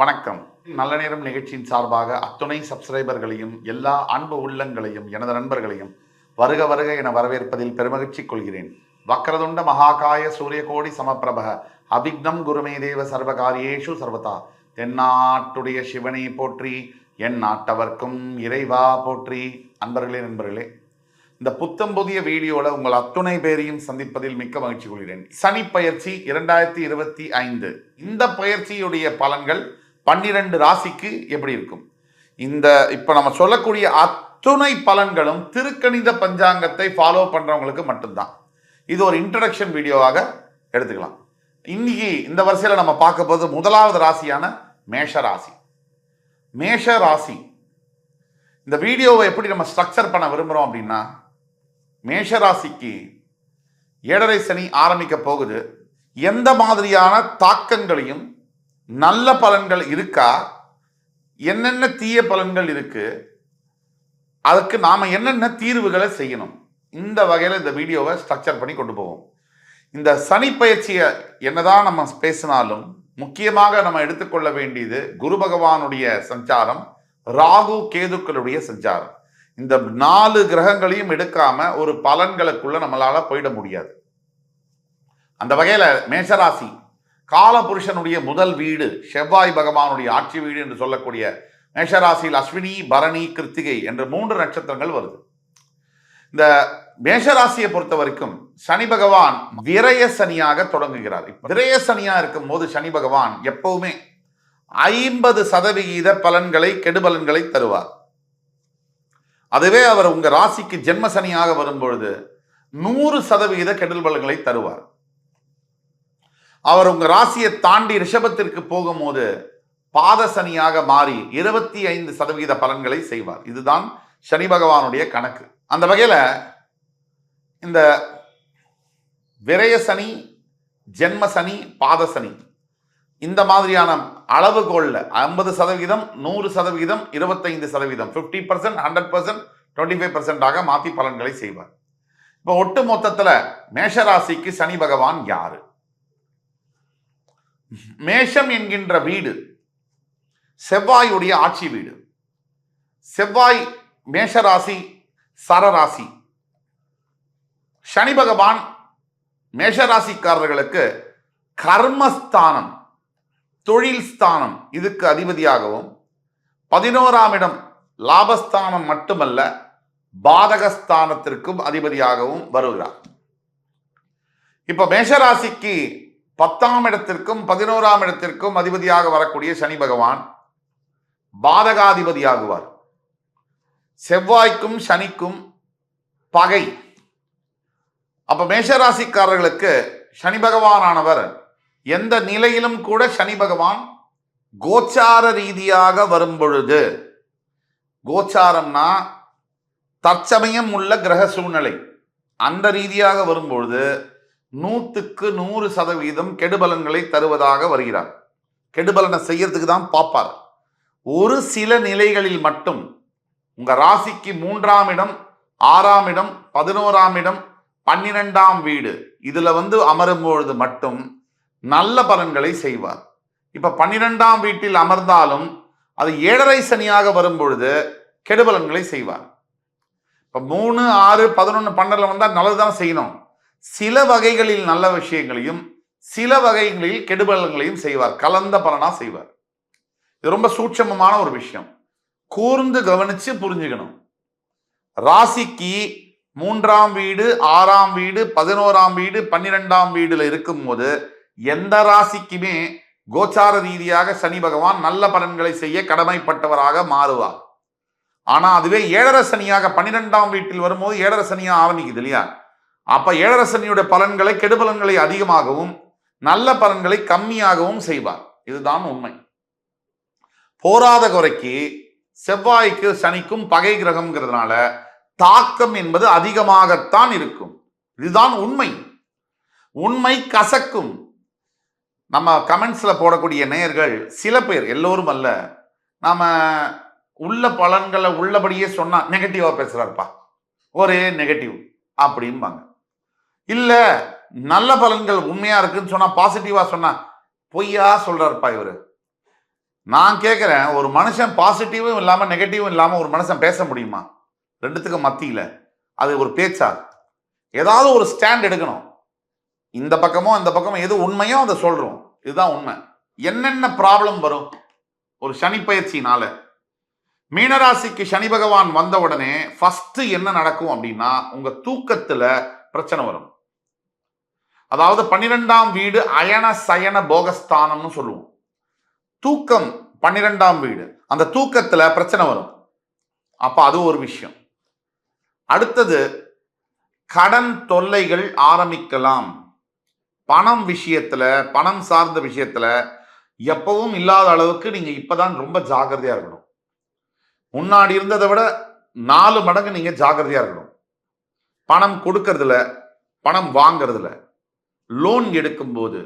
வணக்கம். நல்ல நேரம் நிகழ்ச்சியின் சார்பாக அத்துணை சப்ஸ்கிரைபர்களையும் எல்லா அன்பு உள்ளங்களையும் எனது நண்பர்களையும் வருக வருக என வரவேற்பதில் பெருமகிழ்ச்சி கொள்கிறேன். வக்ரதுண்ட மகாகாய சூரியகோடி சமப்பிரப அபிக்னம் குருமே தேவ சர்வகாரியேஷு சர்வதா. தென்னாட்டுடைய சிவனை போற்றி என் நாட்டவர்க்கும் இறைவா போற்றி. அன்பர்களே நண்பர்களே இந்த புத்தம் புதிய வீடியோவில் உங்கள் அத்துணை பேரையும் சந்திப்பதில் மிக்க மகிழ்ச்சி கொள்கிறேன். சனி பயிற்சி இரண்டாயிரத்தி இருபத்தி ஐந்து. இந்த பயிற்சியுடைய பலன்கள் பன்னிரண்டு ராசிக்கு எப்படி இருக்கும்? இந்த இப்போ நம்ம சொல்லக்கூடிய அத்துணை பலன்களும் திருக்கணித பஞ்சாங்கத்தை ஃபாலோ பண்ணுறவங்களுக்கு மட்டும்தான். இது ஒரு இன்ட்ரடக்ஷன் வீடியோவாக எடுத்துக்கலாம். இன்னைக்கு இந்த வரிசையில் நம்ம பார்க்க போது முதலாவது ராசியான மேஷ ராசி. மேஷ ராசி. இந்த வீடியோவை எப்படி நம்ம ஸ்ட்ரக்சர் பண்ண விரும்புகிறோம் அப்படின்னா மேஷ ராசிக்கு ஏழரை சனி ஆரம்பிக்க போகுது. எந்த மாதிரியான தாக்கங்களையும் நல்ல பலன்கள் இருக்கா? என்னென்ன தீய பலன்கள் இருக்கு? அதுக்கு நாம என்னென்ன தீர்வுகளை செய்யணும்? இந்த வகையில் இந்த வீடியோவை ஸ்ட்ரக்சர் பண்ணி கொண்டு போவோம். இந்த சனி பயிற்சியை என்னதான் நம்ம பேசினாலும் முக்கியமாக நம்ம எடுத்துக்கொள்ள வேண்டியது குரு பகவானுடைய சஞ்சாரம் ராகு கேதுக்களுடைய சஞ்சாரம். இந்த நாலு கிரகங்களையும் எடுக்காம ஒரு பலன்களுக்குள்ள நம்மளால போயிட முடியாது. அந்த வகையில மேஷராசி காலபுருஷனுடைய முதல் வீடு செவ்வாய் பகவானுடைய ஆட்சி வீடு என்று சொல்லக்கூடிய மேஷராசியில் அஸ்வினி பரணி கிருத்திகை என்ற மூன்று நட்சத்திரங்கள் வருது. இந்த மேஷராசியை பொறுத்த வரைக்கும் சனி பகவான் விரய சனியாக தொடங்குகிறார். இப்ப விரய சனியா இருக்கும் போது சனி பகவான் எப்பவுமே ஐம்பது சதவிகித பலன்களை கெடுபலன்களை தருவார். அதுவே அவர் உங்க ராசிக்கு ஜென்ம சனியாக வரும்பொழுது நூறு சதவிகித கெடுபலன்களை தருவார். அவர் உங்கள் ராசியை தாண்டி ரிஷபத்திற்கு போகும்போது பாத சனியாக மாறி இருபத்தி ஐந்து சதவிகித பலன்களை செய்வார். இதுதான் சனி பகவானுடைய கணக்கு. அந்த வகையில் இந்த விரய சனி ஜென்ம சனி பாத சனி இந்த மாதிரியான அளவுகோல்ல ஐம்பது சதவீதம் நூறு சதவீதம் இருபத்தைந்து சதவீதம் fifty percent hundred percent twenty five பர்சன்டாக மாற்றி பலன்களை செய்வார். இப்போ ஒட்டு மொத்தத்தில் மேஷராசிக்கு சனி பகவான் யாரு? மேஷம் என்கின்ற வீடு செவ்வாயுடைய ஆட்சி வீடு. செவ்வாய் மேஷராசி சரராசி. சனி பகவான் மேஷராசிக்காரர்களுக்கு கர்மஸ்தானம் தொழில் ஸ்தானம் இதுக்கு அதிபதியாகவும் பதினோராம் இடம் லாபஸ்தானம் மட்டுமல்ல பாதகஸ்தானத்திற்கும் அதிபதியாகவும் வருகிறார். இப்ப மேஷராசிக்கு பத்தாம் இடத்திற்கும் பதினோராம் இடத்திற்கும் அதிபதியாக வரக்கூடிய சனி பகவான் பாதகாதிபதியாகுவார். செவ்வாய்க்கும் சனிக்கும் பகை. அப்ப மேஷராசிக்காரர்களுக்கு சனி பகவானானவர் எந்த நிலையிலும் கூட சனி பகவான் கோச்சார ரீதியாக வரும் பொழுது கோச்சாரம்னா தற்சமயம் உள்ள கிரக சூழ்நிலை. அந்த ரீதியாக வரும்பொழுது நூற்றுக்கு நூறு சதவீதம் கெடுபலன்களை தருவதாக வருகிறார். கெடுபலனை செய்யறதுக்கு தான் பார்ப்பார். ஒரு சில நிலைகளில் மட்டும் உங்கள் ராசிக்கு மூன்றாம் இடம் ஆறாம் இடம் பதினோராம் இடம் பன்னிரெண்டாம் வீடு இதில் வந்து அமரும் பொழுது மட்டும் நல்ல பலன்களை செய்வார். இப்போ பன்னிரெண்டாம் வீட்டில் அமர்ந்தாலும் அது ஏழரை சனியாக வரும் பொழுது கெடுபலன்களை செய்வார். இப்போ மூணு ஆறு பதினொன்று பன்னெண்டில் வந்தால் நல்லது தான் செய்யணும். சில வகைகளில் நல்ல விஷயங்களையும் சில வகைகளில் கெடுபலங்களையும் செய்வார். கலந்த பலனா செய்வார். இது ரொம்ப சூட்சமமான ஒரு விஷயம். கூர்ந்து கவனிச்சு புரிஞ்சுக்கணும். ராசிக்கு மூன்றாம் வீடு ஆறாம் வீடு பதினோராம் வீடு பன்னிரெண்டாம் வீடுல இருக்கும்போது எந்த ராசிக்குமே கோச்சார ரீதியாக சனி பகவான் நல்ல பலன்களை செய்ய கடமைப்பட்டவராக மாறுவார். ஆனா அதுவே ஏழரை சனியாக பன்னிரெண்டாம் வீட்டில் வரும்போது ஏழரை சனியா ஆரம்பிக்குது இல்லையா? அப்ப ஏழரசனியுடைய பலன்களை கெடுபலன்களை அதிகமாகவும் நல்ல பலன்களை கம்மியாகவும் செய்வார். இதுதான் உண்மை. போராத குறைக்கு செவ்வாய்க்கு சனிக்கும் பகை கிரகம்ங்கிறதுனால தாக்கம் என்பது அதிகமாகத்தான் இருக்கும். இதுதான் உண்மை. உண்மை கசக்கும். நம்ம கமெண்ட்ஸில் போடக்கூடிய நேயர்கள் சில பேர் எல்லோரும் அல்ல நாம் உள்ள பலன்களை உள்ளபடியே சொன்னால் நெகட்டிவாக பேசுகிறாருப்பா ஒரே நெகட்டிவ் அப்படிம்பாங்க. இல்ல நல்ல பலன்கள் உண்மையா இருக்குன்னு சொன்னா பாசிட்டிவா சொன்னா பொய்யா சொல்றாருப்பா இவரு. நான் கேட்குறேன் ஒரு மனுஷன் பாசிட்டிவும் இல்லாமல் நெகட்டிவும் இல்லாமல் ஒரு மனுஷன் பேச முடியுமா? ரெண்டுத்துக்கும் மத்தியில். அது ஒரு பேச்சா? ஏதாவது ஒரு ஸ்டாண்ட் எடுக்கணும். இந்த பக்கமோ அந்த பக்கமோ எது உண்மையோ அதை சொல்றோம். இதுதான் உண்மை. என்னென்ன ப்ராப்ளம் வரும்? ஒரு சனி பயிற்சினால மீனராசிக்கு சனி பகவான் வந்த உடனே ஃபஸ்ட்டு என்ன நடக்கும் அப்படின்னா உங்க தூக்கத்துல பிரச்சனை வரும். அதாவது பன்னிரெண்டாம் வீடு அயன சயன போகஸ்தானம்னு சொல்லுவோம். தூக்கம் பன்னிரெண்டாம் வீடு. அந்த தூக்கத்துல பிரச்சனை வரும். அப்ப அது ஒரு விஷயம். அடுத்தது கடன் தொல்லைகள் ஆரம்பிக்கலாம். பணம் விஷயத்துல பணம் சார்ந்த விஷயத்துல எப்பவும் இல்லாத அளவுக்கு நீங்க இப்பதான் ரொம்ப ஜாகிரதையா இருக்கணும். முன்னாடி இருந்ததை விட நாலு மடங்கு நீங்க ஜாகிரதையா இருக்கணும். பணம் கொடுக்கறதுல பணம் வாங்கறதுல. லோன் எடுக்கும்போது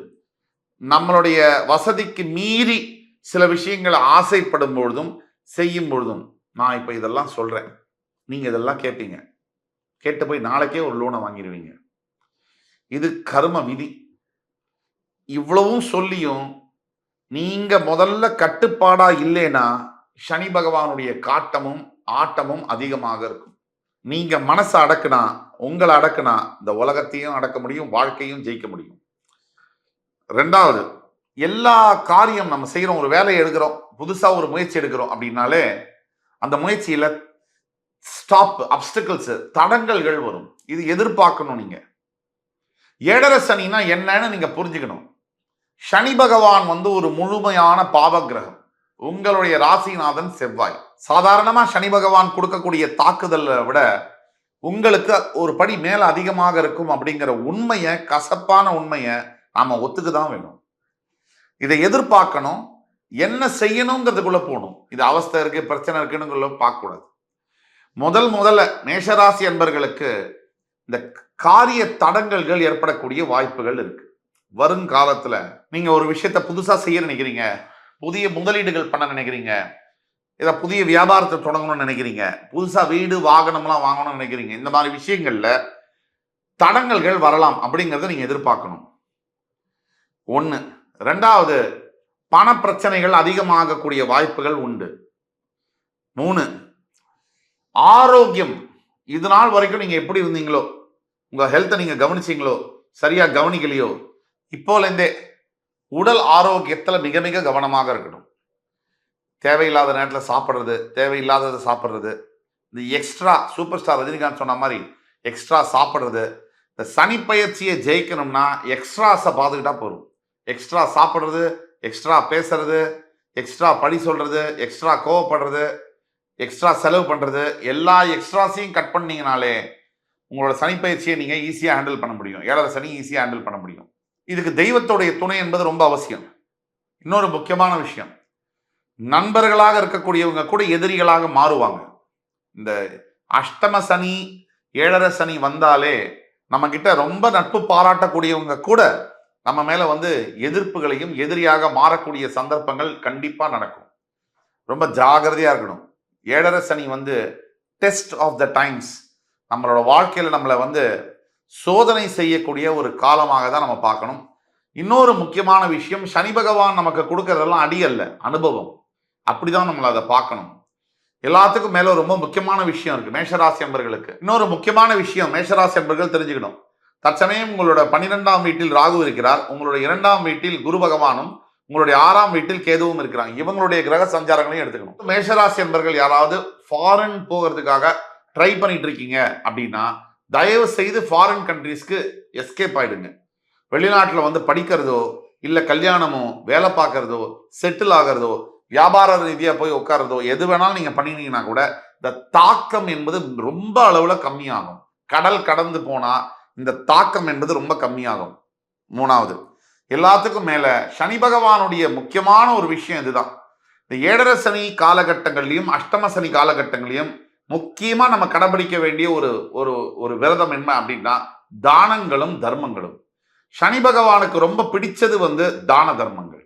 நம்மளுடைய வசதிக்கு மீறி சில விஷயங்களை ஆசைப்படும் பொழுதும் செய்யும் பொழுதும் நான் இப்போ இதெல்லாம் சொல்கிறேன் நீங்கள் இதெல்லாம் கேட்பீங்க கேட்டு போய் நாளைக்கே ஒரு லோனை வாங்கிடுவீங்க இது கர்ம விதி. இவ்வளவும் சொல்லியும் நீங்க முதல்ல கட்டுப்பாடா இல்லைன்னா சனி பகவானுடைய காட்டமும் ஆட்டமும் அதிகமாக இருக்கும். நீங்க மனசை அடக்குனா உங்களை அடக்குனா இந்த உலகத்தையும் அடக்க முடியும் வாழ்க்கையும் ஜெயிக்க முடியும். ரெண்டாவது எல்லா காரியம் நம்ம செய்கிறோம் ஒரு வேலையை எடுக்கிறோம் புதுசாக ஒரு முயற்சி எடுக்கிறோம் அப்படின்னாலே அந்த முயற்சியில் ஸ்டாப் அப்டிக்கல்ஸ் தடங்கல்கள் வரும். இது எதிர்பார்க்கணும் நீங்க. ஏடர சனினா என்னன்னு நீங்க புரிஞ்சுக்கணும். சனி பகவான் வந்து ஒரு முழுமையான பாவ கிரகம். உங்களுடைய ராசிநாதன் செவ்வாய். சாதாரணமாக சனி பகவான் கொடுக்கக்கூடிய தாக்குதலை விட உங்களுக்கு ஒரு படி மேல அதிகமாக இருக்கும் அப்படிங்கிற உண்மையை கசப்பான உண்மையை நாம ஒத்துக்கு தான் வேணும். இதை எதிர்பார்க்கணும். என்ன செய்யணுங்கிறதுக்குள்ள போகணும். இது அவஸ்தை இருக்கு பிரச்சனை இருக்குன்னு பார்க்கக்கூடாது. முதல் முதல்ல மேஷராசி என்பர்களுக்கு இந்த காரிய தடங்கல்கள் ஏற்படக்கூடிய வாய்ப்புகள் இருக்கு. வருங்காலத்துல நீங்க ஒரு விஷயத்த புதுசா செய்ய நினைக்கிறீங்க. புதிய முதலீடுகள் பண்ண நினைக்கிறீங்க. இதை புதிய வியாபாரத்தை தொடங்கணும்னு நினைக்கிறீங்க. புதுசாக வீடு வாகனம்லாம் வாங்கணும்னு நினைக்கிறீங்க. இந்த மாதிரி விஷயங்களில் தடங்கல்கள் வரலாம் அப்படிங்கிறத நீங்கள் எதிர்பார்க்கணும். ஒன்று ரெண்டாவது பண பிரச்சனைகள் அதிகமாகக்கூடிய வாய்ப்புகள் உண்டு. மூணு ஆரோக்கியம். இது நாள் வரைக்கும் நீங்கள் எப்படி இருந்தீங்களோ உங்கள் ஹெல்த்தை நீங்கள் கவனிச்சீங்களோ சரியாக கவனிக்கலையோ இப்போலேருந்தே உடல் ஆரோக்கியத்தில் மிக மிக கவனமாக இருக்கணும். தேவையில்லாத நேரத்தில் சாப்பிட்றது தேவையில்லாததை சாப்பிட்றது. இந்த எக்ஸ்ட்ரா சூப்பர் ஸ்டார் ரஜினிகாந்த் சொன்ன மாதிரி எக்ஸ்ட்ரா சாப்பிட்றது. இந்த சனி பயிற்சியை ஜெயிக்கணும்னா எக்ஸ்ட்ராஸை பார்த்துக்கிட்டா போதும். எக்ஸ்ட்ரா சாப்பிட்றது எக்ஸ்ட்ரா பேசுறது எக்ஸ்ட்ரா படி சொல்கிறது எக்ஸ்ட்ரா கோவப்படுறது எக்ஸ்ட்ரா செலவு பண்ணுறது எல்லா எக்ஸ்ட்ராஸையும் கட் பண்ணீங்கனாலே உங்களோட சனி பயிற்சியை ஈஸியாக ஹேண்டில் பண்ண முடியும். ஏழரை சனி ஈஸியாக ஹேண்டில் பண்ண முடியும். இதுக்கு தெய்வத்துடைய துணை என்பது ரொம்ப அவசியம். இன்னொரு முக்கியமான விஷயம். நண்பர்களாக இருக்கக்கூடியவங்க கூட எதிரிகளாக மாறுவாங்க. இந்த அஷ்டம சனி ஏழரை சனி வந்தாலே நம்ம கிட்ட ரொம்ப நட்பு பாராட்டக்கூடியவங்க கூட நம்ம மேல வந்து எதிர்ப்புகளையும் எதிரியாக மாறக்கூடிய சந்தர்ப்பங்கள் கண்டிப்பா நடக்கும். ரொம்ப ஜாகிரதையா இருக்கணும். ஏழரை சனி வந்து டெஸ்ட் ஆஃப் த டைம்ஸ். நம்மளோட வாழ்க்கையில நம்மளை வந்து சோதனை செய்யக்கூடிய ஒரு காலமாக தான் நம்ம பார்க்கணும். இன்னொரு முக்கியமான விஷயம் சனி பகவான் நமக்கு கொடுக்கறதெல்லாம் அடி அல்ல அனுபவம். அப்படிதான் நம்மளை அதை பார்க்கணும். எல்லாத்துக்கும் மேல ரொம்ப முக்கியமான விஷயம் இருக்கு. மேஷராசி என்பர்களுக்கு இன்னொரு முக்கியமான விஷயம் மேஷராசி என்பர்கள் தெரிஞ்சுக்கணும். தற்சமயம் உங்களோட பன்னிரெண்டாம் வீட்டில் ராகு இருக்கிறார். உங்களுடைய இரண்டாம் வீட்டில் குரு பகவானும் உங்களுடைய ஆறாம் வீட்டில் கேதுவும் இருக்கிறாங்க. இவங்களுடைய கிரக சஞ்சாரங்களையும் எடுத்துக்கணும். மேஷராசி அன்பர்கள் யாராவது ஃபாரின் போகிறதுக்காக ட்ரை பண்ணிட்டு இருக்கீங்க அப்படின்னா தயவு செய்து ஃபாரின் கண்ட்ரீஸ்க்கு எஸ்கேப் ஆயிடுங்க. வெளிநாட்டில் வந்து படிக்கிறதோ இல்லை கல்யாணமோ வேலை பார்க்கறதோ செட்டில் ஆகிறதோ வியாபார ரீதியாக போய் உட்காரதோ எது வேணாலும் நீங்கள் பண்ணினீங்கன்னா கூட இந்த தாக்கம் என்பது ரொம்ப அளவில் கம்மியாகும். கடல் கடந்து போனால் இந்த தாக்கம் என்பது ரொம்ப கம்மியாகும். மூணாவது எல்லாத்துக்கும் மேலே சனி பகவானுடைய முக்கியமான ஒரு விஷயம் இதுதான். இந்த ஏழரை சனி காலகட்டங்கள்லையும் அஷ்டம சனி காலகட்டங்களையும் முக்கியமாக நம்ம கடைபிடிக்க வேண்டிய ஒரு ஒரு ஒரு விரதம் என்ன அப்படின்னா தானங்களும் தர்மங்களும். சனி பகவானுக்கு ரொம்ப பிடிச்சது வந்து தான தர்மங்கள்.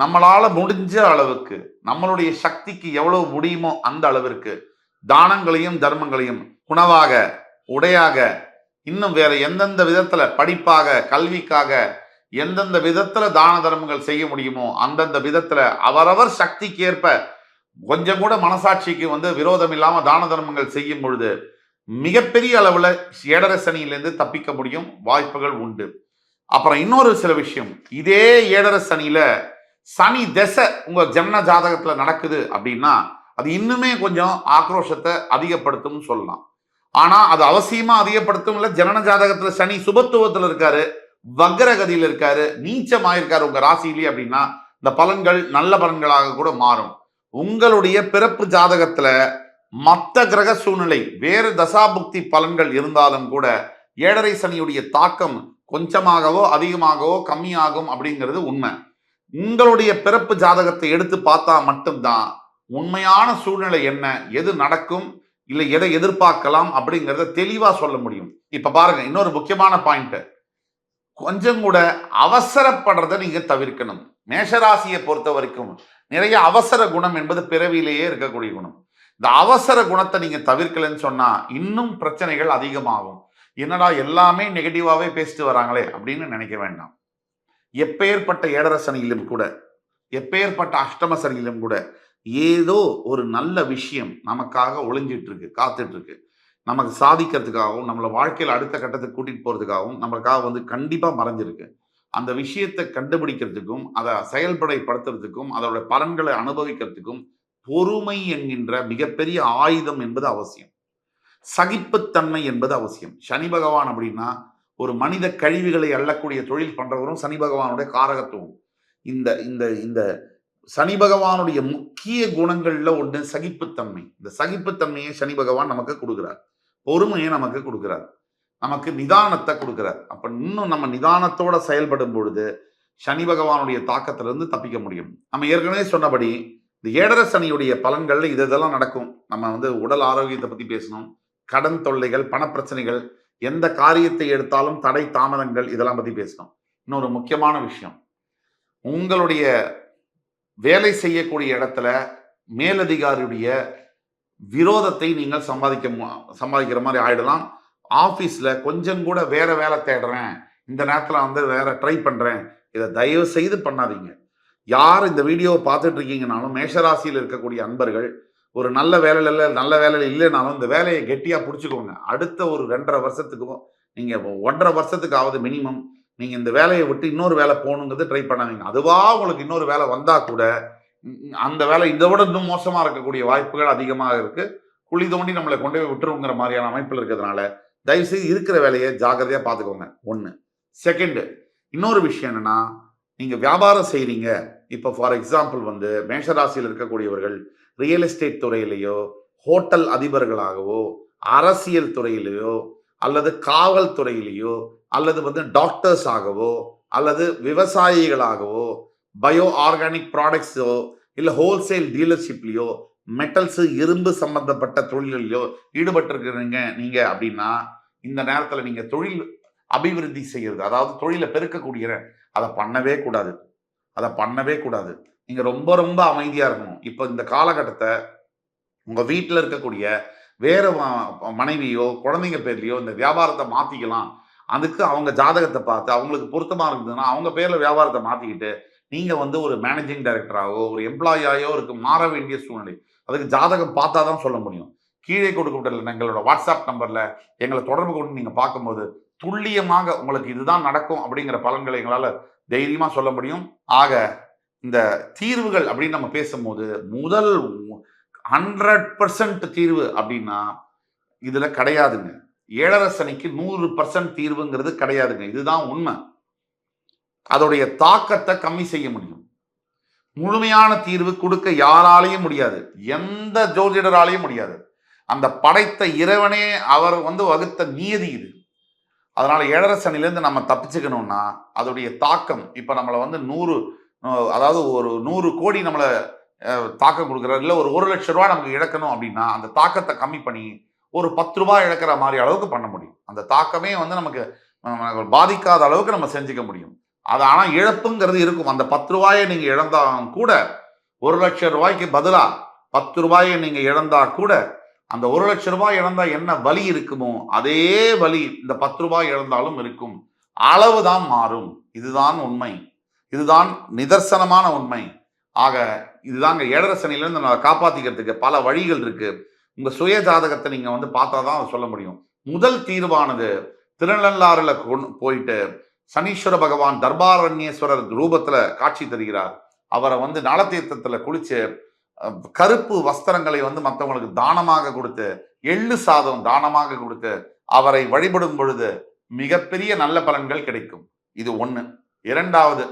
நம்மளால முடிஞ்ச அளவுக்கு நம்மளுடைய சக்திக்கு எவ்வளவு முடியுமோ அந்த அளவிற்கு தானங்களையும் தர்மங்களையும் உணவாக உடையாக இன்னும் வேற எந்தெந்த விதத்துல படிப்பாக கல்விக்காக எந்தெந்த விதத்துல தான தர்மங்கள் செய்ய முடியுமோ அந்தந்த விதத்துல அவரவர் சக்திக்கு ஏற்ப கொஞ்சம் கூட மனசாட்சிக்கு வந்து விரோதம் இல்லாம தான தர்மங்கள் செய்யும் பொழுது மிகப்பெரிய அளவுல ஏடரசனியிலிருந்து தப்பிக்க முடியும் வாய்ப்புகள் உண்டு. அப்புறம் இன்னொரு சில விஷயம் இதே ஏடரசனியில சனி திசை உங்க ஜன்ன ஜாதகத்துல நடக்குது அப்படின்னா அது இன்னுமே கொஞ்சம் ஆக்ரோஷத்தை அதிகப்படுத்தும் சொல்லலாம். ஆனா அது அவசியமா அதிகப்படுத்தும் இல்ல. ஜனன ஜாதகத்துல சனி சுபத்துவத்துல இருக்காரு வக்ரகதியில் இருக்காரு நீச்சமாயிருக்காரு உங்க ராசியிலே அப்படின்னா இந்த பலன்கள் நல்ல பலன்களாக கூட மாறும். உங்களுடைய பிறப்பு ஜாதகத்துல மத்த கிரக சூழ்நிலை வேறு தசாபுக்தி பலன்கள் இருந்தாலும் கூட ஏழரை சனியுடைய தாக்கம் கொஞ்சமாகவோ அதிகமாகவோ கம்மியாகும் அப்படிங்கிறது உண்மை. உங்களுடைய பிறப்பு ஜாதகத்தை எடுத்து பார்த்தா மட்டும்தான் உண்மையான சூழ்நிலை என்ன எது நடக்கும் இல்லை எதை எதிர்பார்க்கலாம் அப்படிங்கிறத தெளிவாக சொல்ல முடியும். இப்போ பாருங்க இன்னொரு முக்கியமான பாயிண்ட் கொஞ்சம் கூட அவசரப்படுறதை நீங்க தவிர்க்கணும். மேஷராசியை பொறுத்த வரைக்கும் நிறைய அவசர குணம் என்பது பிறவியிலேயே இருக்கக்கூடிய குணம். இந்த அவசர குணத்தை நீங்க தவிர்க்கலன்னு சொன்னா இன்னும் பிரச்சனைகள் அதிகமாகும். என்னடா எல்லாமே நெகட்டிவாவே பேசிட்டு வராங்களே அப்படின்னு நினைக்க வேண்டாம். எப்பேற்பட்ட ஏழரை சனியிலும் கூட எப்பேற்பட்ட அஷ்டம சனியிலும் கூட ஏதோ ஒரு நல்ல விஷயம் நமக்காக ஒளிஞ்சிட்டு இருக்கு காத்துட்டு இருக்கு நமக்கு சாதிக்கிறதுக்காகவும் நம்மளை வாழ்க்கையில் அடுத்த கட்டத்துக்கு கூட்டிட்டு போறதுக்காகவும் நம்மளுக்காக வந்து கண்டிப்பா மறைஞ்சிருக்கு. அந்த விஷயத்தை கண்டுபிடிக்கிறதுக்கும் அதை செயல்படைப்படுத்துறதுக்கும் அதோட பலன்களை அனுபவிக்கிறதுக்கும் பொறுமை என்கின்ற மிகப்பெரிய ஆயுதம் என்பது அவசியம். சகிப்புத்தன்மை என்பது அவசியம். சனி பகவான் அப்படின்னா ஒரு மனித கழிவுகளை அள்ளக்கூடிய தொழில் பண்றவரும் சனி பகவானுடைய காரகத்துவம். இந்த இந்த இந்த சனி பகவானுடைய முக்கிய குணங்கள்ல ஒன்று சகிப்புத்தன்மை. இந்த சகிப்புத்தன்மையை சனி பகவான் நமக்கு கொடுக்குறார். பொறுமையை நமக்கு கொடுக்குறார். நமக்கு நிதானத்தை கொடுக்குறார். அப்ப இன்னும் நம்ம நிதானத்தோட செயல்படும் பொழுது சனி பகவானுடைய தாக்கத்திலிருந்து தப்பிக்க முடியும். நம்ம ஏற்கனவே சொன்னபடி இந்த ஏடர சனியுடைய பலன்கள்ல இது இதெல்லாம் நடக்கும். நம்ம வந்து உடல் ஆரோக்கியத்தை பத்தி பேசணும். கடன் தொல்லைகள் பணப்பிரச்சனைகள் எந்த காரியத்தை எடுத்தாலும் தடை தாமதங்கள் இதெல்லாம் பற்றி பேசணும். இன்னொரு முக்கியமான விஷயம். உங்களுடைய வேலை செய்யக்கூடிய இடத்துல மேலதிகாரியுடைய விரோதத்தை நீங்கள் சம்பாதிக்க மு- சம்பாதிக்கிற மாதிரி ஆயிடலாம். ஆஃபீஸில் கொஞ்சம் கூட வேற வேலை தேடுறேன். இந்த நேரத்தில் வந்து வேற ட்ரை பண்ணுறேன் இதை தயவு செய்து பண்ணாதீங்க. யார் இந்த வீடியோவை பார்த்துட்டு இருக்கீங்கனாலும் மேஷராசியில் இருக்கக்கூடிய அன்பர்கள் ஒரு நல்ல வேலையில் இல்லை நல்ல வேலையில் இல்லைனாலும் இந்த வேலையை கெட்டியாக பிடிச்சிக்கோங்க. அடுத்த ஒரு ரெண்டரை வருஷத்துக்கும் நீங்கள் ஒன்றரை வருஷத்துக்காவது மினிமம் நீங்கள் இந்த வேலையை விட்டு இன்னொரு வேலை போகணுங்கிறது ட்ரை பண்ணாதீங்க. அதுவாக உங்களுக்கு இன்னொரு வேலை வந்தால் கூட அந்த வேலை இதை விட இன்னும் மோசமாக இருக்கக்கூடிய வாய்ப்புகள் அதிகமாக இருக்குது குழி தோண்டி நம்மளை கொண்டு போய் விட்டுருங்கிற மாதிரியான அமைப்பில் இருக்கிறதுனால தயவுசெய்து இருக்கிற வேலையை ஜாக்கிரதையாக பார்த்துக்கோங்க. ஒன்று செகண்டு இன்னொரு விஷயம் என்னன்னா நீங்கள் வியாபாரம் செய்கிறீங்க இப்போ ஃபார் எக்ஸாம்பிள் வந்து மேஷராசியில் இருக்கக்கூடியவர்கள் ரியல் எஸ்டேட் துறையிலேயோ ஹோட்டல் அதிபர்களாகவோ அரசியல் துறையிலேயோ அல்லது காவல் துறையிலேயோ அல்லது வந்து டாக்டர்ஸ் ஆகவோ அல்லது விவசாயிகளாகவோ பயோ ஆர்கானிக் ப்ராடக்ட்ஸோ இல்லை ஹோல்சேல் டீலர்ஷிப்லேயோ மெட்டல்ஸு இரும்பு சம்பந்தப்பட்ட தொழில்களிலோ ஈடுபட்டிருக்கிறீங்க நீங்கள் அப்படின்னா இந்த நேரத்தில் நீங்கள் தொழில் அபிவிருத்தி செய்கிறது அதாவது தொழிலை பெருக்கக்கூடிய அதை பண்ணவே கூடாது. அதை பண்ணவே கூடாது. நீங்கள் ரொம்ப ரொம்ப அமைதியாக இருக்கணும். இப்போ இந்த காலகட்டத்தை உங்கள் வீட்டில் இருக்கக்கூடிய வேறு மனைவியோ குழந்தைங்க பேர்லையோ இந்த வியாபாரத்தை மாற்றிக்கலாம் அதுக்கு அவங்க ஜாதகத்தை பார்த்து அவங்களுக்கு பொருத்தமாக இருந்ததுன்னா அவங்க பேரில் வியாபாரத்தை மாற்றிக்கிட்டு நீங்கள் வந்து ஒரு மேனேஜிங் டைரக்டராகவோ ஒரு எம்ப்ளாயியாயோ இருக்கு மாற வேண்டிய சூழ்நிலை. அதுக்கு ஜாதகம் பார்த்தா தான் சொல்ல முடியும். கீழே கொடுக்கப்பட்ட எங்களோட வாட்ஸ்அப் நம்பரில் எங்களை தொடர்பு கொண்டு நீங்கள் பார்க்கும்போது துல்லியமாக உங்களுக்கு இதுதான் நடக்கும் அப்படிங்கிற பலன்களை எங்களால் தைரியமாக சொல்ல முடியும். ஆக இந்த தீர்வுகள் அப்படின்னு நம்ம பேசும்போது முதல் ஹண்ட்ரட் பர்சன்ட் தீர்வு அப்படின்னா இதில் கிடையாதுங்க. ஏழரை சனிக்கு நூறு பர்சன்ட் தீர்வுங்கிறது கிடையாதுங்க. இதுதான் உண்மை. அதோடைய தாக்கத்தை கம்மி செய்ய முடியும். முழுமையான தீர்வு கொடுக்க யாராலையும் முடியாது. எந்த ஜோதிடராலையும் முடியாது. அந்த படைத்த இறைவனே அவர் வந்து வகுத்த நியதி இது. அதனால ஏழரை சனிலேருந்து நம்ம தப்பிச்சுக்கணும்னா அதோடைய தாக்கம் இப்போ நம்மளை வந்து நூறு அதாவது ஒரு நூறு கோடி நம்மளை தாக்கம் கொடுக்குறாரு. இல்லை ஒரு ஒரு லட்ச ரூபா நமக்கு இழக்கணும் அப்படின்னா அந்த தாக்கத்தை கம்மி பண்ணி ஒரு பத்து ரூபா இழக்கிற மாதிரி அளவுக்கு பண்ண முடியும். அந்த தாக்கமே வந்து நமக்கு பாதிக்காத அளவுக்கு நம்ம செஞ்சுக்க முடியும். அது ஆனால் இழப்புங்கிறது இருக்கும். அந்த பத்து ரூபாயை நீங்கள் இழந்தாலும் கூட ஒரு லட்சம் ரூபாய்க்கு பதிலாக பத்து ரூபாயை நீங்கள் இழந்தா கூட அந்த ஒரு லட்சம் ரூபாய் இழந்தால் என்ன வலி இருக்குமோ அதே வலி இந்த பத்து ரூபாய் இழந்தாலும் இருக்கும். அளவு தான் மாறும். இதுதான் உண்மை. இதுதான் நிதர்சனமான உண்மை. ஆக இதுதாங்க ஏழரை சனியிலிருந்து நம்ம காப்பாற்றிக்கிறதுக்கு பல வழிகள் இருக்குது உங்கள் சுய ஜாதகத்தை நீங்கள் வந்து பார்த்தா தான் அதை சொல்ல முடியும். முதல் தீர்வானது திருநள்ளாறுல கொண்டு போயிட்டு சனீஸ்வர பகவான் தர்பாரண்யேஸ்வரர் ரூபத்தில் காட்சி தருகிறார். அவரை வந்து நலத்தீர்த்தத்தில் குளித்து கருப்பு வஸ்திரங்களை வந்து மற்றவங்களுக்கு தானமாக கொடுத்து எள்ளு சாதம் தானமாக கொடுத்து அவரை வழிபடும் பொழுது மிகப்பெரிய நல்ல பலன்கள் கிடைக்கும். இது ஒன்று இரண்டாவது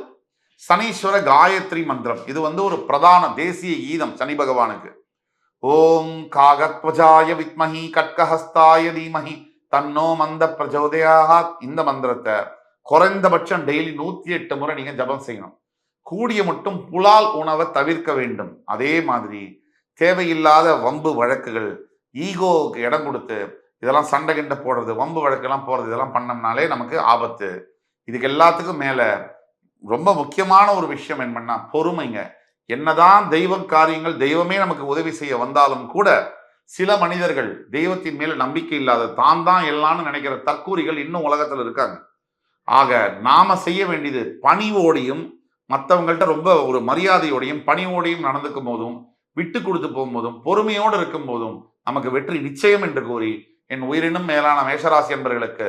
சனீஸ்வர காயத்ரி மந்திரம். இது வந்து ஒரு பிரதான தேசிய கீதம் சனி பகவானுக்கு. ஓம் காகத்வஜாய வித்மஹி கட்கஹஸ்தாய தீமஹி தன்னோ மந்த பிரச்சோதயாத் இந்த மந்திரத்தை குறைந்தபட்சம் டெய்லி நூத்தி எட்டு முறை நீங்க ஜபம் செய்யணும். கூடிய மட்டும் புலால் உணவை தவிர்க்க வேண்டும். அதே மாதிரி தேவையில்லாத வம்பு வழக்குகள் ஈகோவுக்கு இடம் கொடுத்து இதெல்லாம் சண்டை கிண்டை போடுறது வம்பு வழக்கெல்லாம் போடுறது இதெல்லாம் பண்ணோம்னாலே நமக்கு ஆபத்து. இதுக்கு எல்லாத்துக்கும் மேலே ரொம்ப முக்கியமான ஒரு விஷயம் என்னன்னா பொறுமைங்க. என்னதான் தெய்வ காரியங்கள் தெய்வமே நமக்கு உதவி செய்ய வந்தாலும் கூட சில மனிதர்கள் தெய்வத்தின் மேல நம்பிக்கை இல்லாத தான் தான் எல்லாம்னு நினைக்கிற தற்கூறிகள் இன்னும் உலகத்துல இருக்காங்க. ஆக நாம செய்ய வேண்டியது பணிவோடையும் மற்றவங்கள்ட்ட ரொம்ப ஒரு மரியாதையோடையும் பணிவோடையும் நடந்துக்கும் போதும் விட்டு கொடுத்து போகும்போதும் பொறுமையோடு இருக்கும் போதும் நமக்கு வெற்றி நிச்சயம் என்று கூறி என் உயிரினும் மேலான மேஷராசி என்பர்களுக்கு